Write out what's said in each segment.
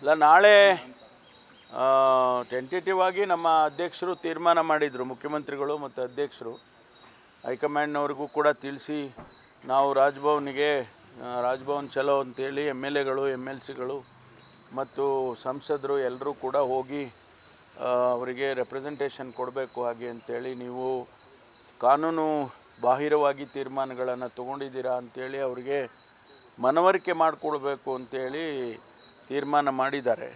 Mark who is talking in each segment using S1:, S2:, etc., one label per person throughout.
S1: ಇಲ್ಲ ನಾಳೆ ಟೆಂಟೇಟಿವ್ ಆಗಿ ನಮ್ಮ ಅಧ್ಯಕ್ಷರು ತೀರ್ಮಾನ ಮಾಡಿದರು, ಮುಖ್ಯಮಂತ್ರಿಗಳು ಮತ್ತು ಅಧ್ಯಕ್ಷರು. ಹೈಕಮಾಂಡ್ನವ್ರಿಗೂ ಕೂಡ ತಿಳಿಸಿ ನಾವು ರಾಜ್ಭವನಿಗೆ ರಾಜ್ಭವನ್ ಚಲೋ ಅಂತೇಳಿ ಎಂ ಎಲ್ ಎಗಳು ಎಂ ಎಲ್ ಸಿಗಳು ಮತ್ತು ಸಂಸದರು ಎಲ್ಲರೂ ಕೂಡ ಹೋಗಿ ಅವರಿಗೆ ರೆಪ್ರೆಸೆಂಟೇಷನ್ ಕೊಡಬೇಕು ಹಾಗೆ ಅಂತೇಳಿ ನೀವು ಕಾನೂನು ಬಾಹಿರವಾಗಿ ತೀರ್ಮಾನಗಳನ್ನು ತೊಗೊಂಡಿದ್ದೀರಾ ಅಂಥೇಳಿ ಅವರಿಗೆ ಮನವರಿಕೆ ಮಾಡಿಕೊಡ್ಬೇಕು ಅಂತೇಳಿ ತೀರ್ಮಾನ ಮಾಡಿದ್ದಾರೆ.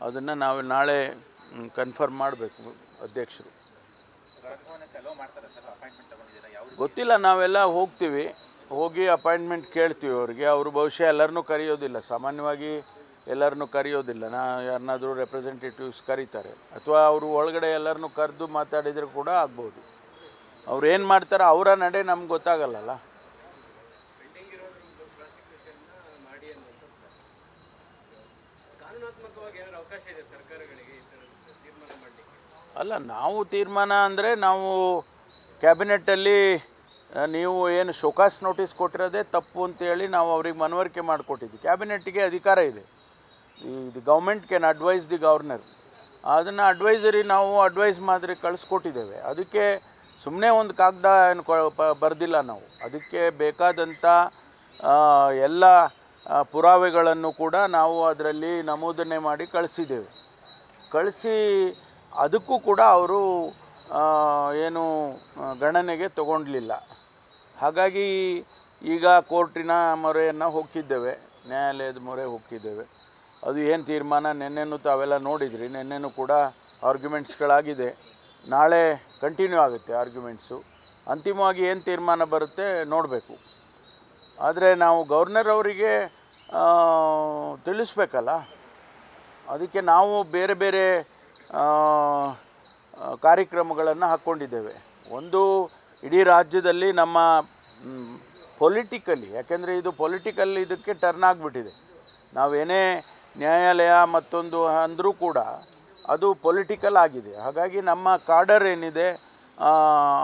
S1: ಅದನ್ನು ನಾವು ನಾಳೆ ಕನ್ಫರ್ಮ್ ಮಾಡಬೇಕು ಅಧ್ಯಕ್ಷರು. ಗೊತ್ತಿಲ್ಲ, ನಾವೆಲ್ಲ ಹೋಗ್ತೀವಿ. ಹೋಗಿ ಅಪಾಯಿಂಟ್ಮೆಂಟ್ ಕೇಳ್ತೀವಿ ಅವ್ರಿಗೆ. ಅವರು ಬಹುಶಃ ಎಲ್ಲರನ್ನೂ ಕರೆಯೋದಿಲ್ಲ. ಸಾಮಾನ್ಯವಾಗಿ ಎಲ್ಲರನ್ನೂ ಕರೆಯೋದಿಲ್ಲ. ನಾ, ಯಾರನ್ನಾದರೂ ರೆಪ್ರೆಸೆಂಟೇಟಿವ್ಸ್ ಕರೀತಾರೆ. ಅಥವಾ ಅವರು ಒಳಗಡೆ ಎಲ್ಲರನ್ನೂ ಕರೆದು ಮಾತಾಡಿದರೆ ಕೂಡ ಆಗ್ಬೋದು. ಅವ್ರು ಏನು ಮಾಡ್ತಾರೋ ಅವರ ನಡೆ ನಮ್ಗೆ ಗೊತ್ತಾಗಲ್ಲಲ್ಲ. ಅಲ್ಲ, ನಾವು ತೀರ್ಮಾನ ಅಂದರೆ ನಾವು ಕ್ಯಾಬಿನೆಟ್ಟಲ್ಲಿ ನೀವು ಏನು ಶೋಕಾಸ್ ನೋಟಿಸ್ ಕೊಟ್ಟಿರೋದೇ ತಪ್ಪು ಅಂತೇಳಿ ನಾವು ಅವ್ರಿಗೆ ಮನವರಿಕೆ ಮಾಡಿಕೊಟ್ಟಿದ್ವಿ. ಕ್ಯಾಬಿನೆಟ್ಗೆ ಅಧಿಕಾರ ಇದೆ. ಇದು government can advise the governor ಅದನ್ನು ಅಡ್ವೈಸರಿ ನಾವು ಅಡ್ವೈಸ್ ಮಾದರಿ ಕಳಿಸ್ಕೊಟ್ಟಿದ್ದೇವೆ. ಅದಕ್ಕೆ ಸುಮ್ಮನೆ ಒಂದು ಕಾಗದ ಏನು ಬರೆದಿಲ್ಲ ನಾವು. ಅದಕ್ಕೆ ಬೇಕಾದಂಥ ಎಲ್ಲ ಪುರಾವೆಗಳನ್ನು ಕೂಡ ನಾವು ಅದರಲ್ಲಿ ನಮೂದನೆ ಮಾಡಿ ಕಳಿಸಿದ್ದೇವೆ. ಕಳಿಸಿ ಅದಕ್ಕೂ ಕೂಡ ಅವರು ಏನು ಗಣನೆಗೆ ತಗೊಂಡಲಿಲ್ಲ. ಹಾಗಾಗಿ ಈಗ ಕೋರ್ಟಿನ ಮೊರೆಯನ್ನು ಹೋಗ್ತಿದ್ದೇವೆ, ನ್ಯಾಯಾಲಯದ ಮೊರೆ ಹೋಗ್ತಿದ್ದೇವೆ. ಅದು ಏನು ತೀರ್ಮಾನ, ನಿನ್ನೆನೂ ತಾವೆಲ್ಲ ನೋಡಿದ್ರಿ, ನಿನ್ನೆನೂ ಕೂಡ ಆರ್ಗ್ಯುಮೆಂಟ್ಸ್ಗಳಾಗಿದೆ. ನಾಳೆ ಕಂಟಿನ್ಯೂ ಆಗುತ್ತೆ ಆರ್ಗ್ಯುಮೆಂಟ್ಸು. ಅಂತಿಮವಾಗಿ ಏನು ತೀರ್ಮಾನ ಬರುತ್ತೆ ನೋಡಬೇಕು. ಆದರೆ ನಾವು ಗವರ್ನರ್ ಅವರಿಗೆ ತಿಳಿಸ್ಬೇಕಲ್ಲ? ಅದಕ್ಕೆ ನಾವು ಬೇರೆ ಬೇರೆ ಕಾರ್ಯಕ್ರಮಗಳನ್ನು ಹಾಕ್ಕೊಂಡಿದ್ದೇವೆ. ಒಂದು ಇಡೀ ರಾಜ್ಯದಲ್ಲಿ ನಮ್ಮ ಪೊಲಿಟಿಕಲಿ ಯಾಕೆಂದರೆ ಇದು ಪೊಲಿಟಿಕಲ್ ಇದಕ್ಕೆ ಟರ್ನ್ ಆಗಿಬಿಟ್ಟಿದೆ. ನಾವೇನೇ ನ್ಯಾಯಾಲಯ ಮತ್ತೊಂದು ಅಂದರೂ ಕೂಡ ಅದು ಪೊಲಿಟಿಕಲ್ ಆಗಿದೆ. ಹಾಗಾಗಿ ನಮ್ಮ ಕಾಡರ್ ಏನಿದೆ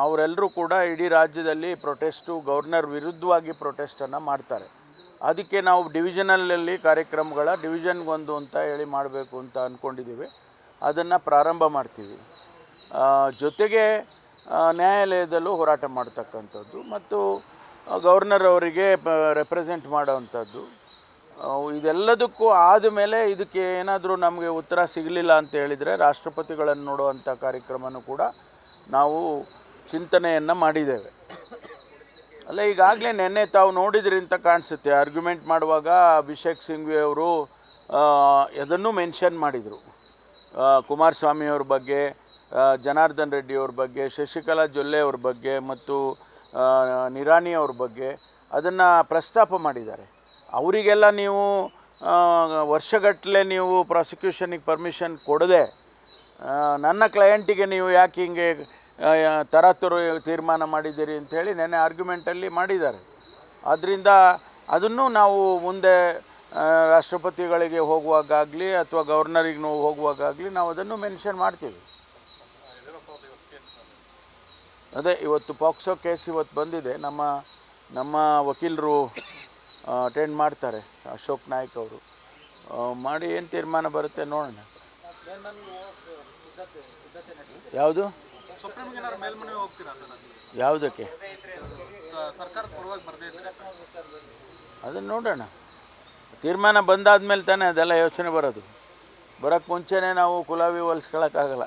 S1: ಅವರೆಲ್ಲರೂ ಕೂಡ ಇಡೀ ರಾಜ್ಯದಲ್ಲಿ ಪ್ರೊಟೆಸ್ಟು ಗೌರ್ನರ್ ವಿರುದ್ಧವಾಗಿ ಪ್ರೊಟೆಸ್ಟನ್ನು ಮಾಡ್ತಾರೆ. ಅದಕ್ಕೆ ನಾವು ಡಿವಿಷನಲ್ಲಲ್ಲಿ ಕಾರ್ಯಕ್ರಮಗಳ ಡಿವಿಷನ್ಗೊಂದು ಅಂತ ಹೇಳಿ ಮಾಡಬೇಕು ಅಂತ ಅಂದ್ಕೊಂಡಿದ್ದೀವಿ ಅದನ್ನು ಪ್ರಾರಂಭ ಮಾಡ್ತೀವಿ. ಜೊತೆಗೆ ನ್ಯಾಯಾಲಯದಲ್ಲೂ ಹೋರಾಟ ಮಾಡ್ತಕ್ಕಂಥದ್ದು ಮತ್ತು ಗವರ್ನರ್ ಅವರಿಗೆ ರೆಪ್ರೆಸೆಂಟ್ ಮಾಡೋವಂಥದ್ದು. ಇದೆಲ್ಲದಕ್ಕೂ ಆದಮೇಲೆ ಇದಕ್ಕೆ ಏನಾದರೂ ನಮಗೆ ಉತ್ತರ ಸಿಗಲಿಲ್ಲ ಅಂತ ಹೇಳಿದರೆ ರಾಷ್ಟ್ರಪತಿಗಳನ್ನು ನೋಡುವಂಥ ಕಾರ್ಯಕ್ರಮನೂ ಕೂಡ ನಾವು ಚಿಂತನೆಯನ್ನು ಮಾಡಿದ್ದೇವೆ. ಅಲ್ಲ, ಈಗಾಗಲೇ ನಿನ್ನೆ ತಾವು ನೋಡಿದ್ರಿ ಅಂತ ಕಾಣಿಸುತ್ತೆ. ಆರ್ಗ್ಯುಮೆಂಟ್ ಮಾಡುವಾಗ ಅಭಿಷೇಕ್ ಸಿಂಘ್ವಿ ಅವರು ಅದನ್ನು ಮೆನ್ಷನ್ ಮಾಡಿದರು. ಕುಮಾರಸ್ವಾಮಿಯವ್ರ ಬಗ್ಗೆ ಜನಾರ್ದನ್ ರೆಡ್ಡಿ ಅವ್ರ ಬಗ್ಗೆ, ಶಶಿಕಲಾ ಜೊಲ್ಲೆ ಅವ್ರ ಬಗ್ಗೆ ಮತ್ತು ನಿರಾಣಿ ಅವ್ರ ಬಗ್ಗೆ ಅದನ್ನು ಪ್ರಸ್ತಾಪ ಮಾಡಿದ್ದಾರೆ. ಅವರಿಗೆಲ್ಲ ನೀವು ವರ್ಷಗಟ್ಟಲೆ ನೀವು ಪ್ರಾಸಿಕ್ಯೂಷನಿಗೆ ಪರ್ಮಿಷನ್ ಕೊಡದೆ ನನ್ನ ಕ್ಲಯಂಟಿಗೆ ನೀವು ಯಾಕೆ ಹಿಂಗೆ ತರಾತುರು ತೀರ್ಮಾನ ಮಾಡಿದ್ದೀರಿ ಅಂಥೇಳಿ ನೆನ್ನೆ ಆರ್ಗ್ಯುಮೆಂಟಲ್ಲಿ ಮಾಡಿದ್ದಾರೆ. ಆದ್ದರಿಂದ ಅದನ್ನು ನಾವು ಮುಂದೆ ರಾಷ್ಟ್ರಪತಿಗಳಿಗೆ ಹೋಗುವಾಗಲಿ ಅಥವಾ ಗವರ್ನರಿಗೆ ನಾವು ಹೋಗುವಾಗಲಿ ನಾವು ಅದನ್ನು ಮೆನ್ಷನ್ ಮಾಡ್ತೀವಿ. ಅದೇ ಇವತ್ತು ಪಾಕ್ಸೋ ಕೇಸ್ ಇವತ್ತು ಬಂದಿದೆ. ನಮ್ಮ ನಮ್ಮ ವಕೀಲರು ಅಟೆಂಡ್ ಮಾಡ್ತಾರೆ, ಅಶೋಕ್ ನಾಯ್ಕ್ ಅವರು. ಮಾಡಿ ಏನು ತೀರ್ಮಾನ ಬರುತ್ತೆ ನೋಡೋಣ. ಯಾವುದು? ಯಾವುದಕ್ಕೆ? ಅದನ್ನು ನೋಡೋಣ. ತೀರ್ಮಾನ ಬಂದಾದ್ಮೇಲೆ ತಾನೇ ಅದೆಲ್ಲ ಯೋಚನೆ ಬರೋದು. ಬರೋಕ್ಕೆ ಮುಂಚೆನೇ ನಾವು ಕುಲಾವಿ ಹೊಲಿಸ್ಕೊಳಕ್ಕಾಗಲ್ಲ.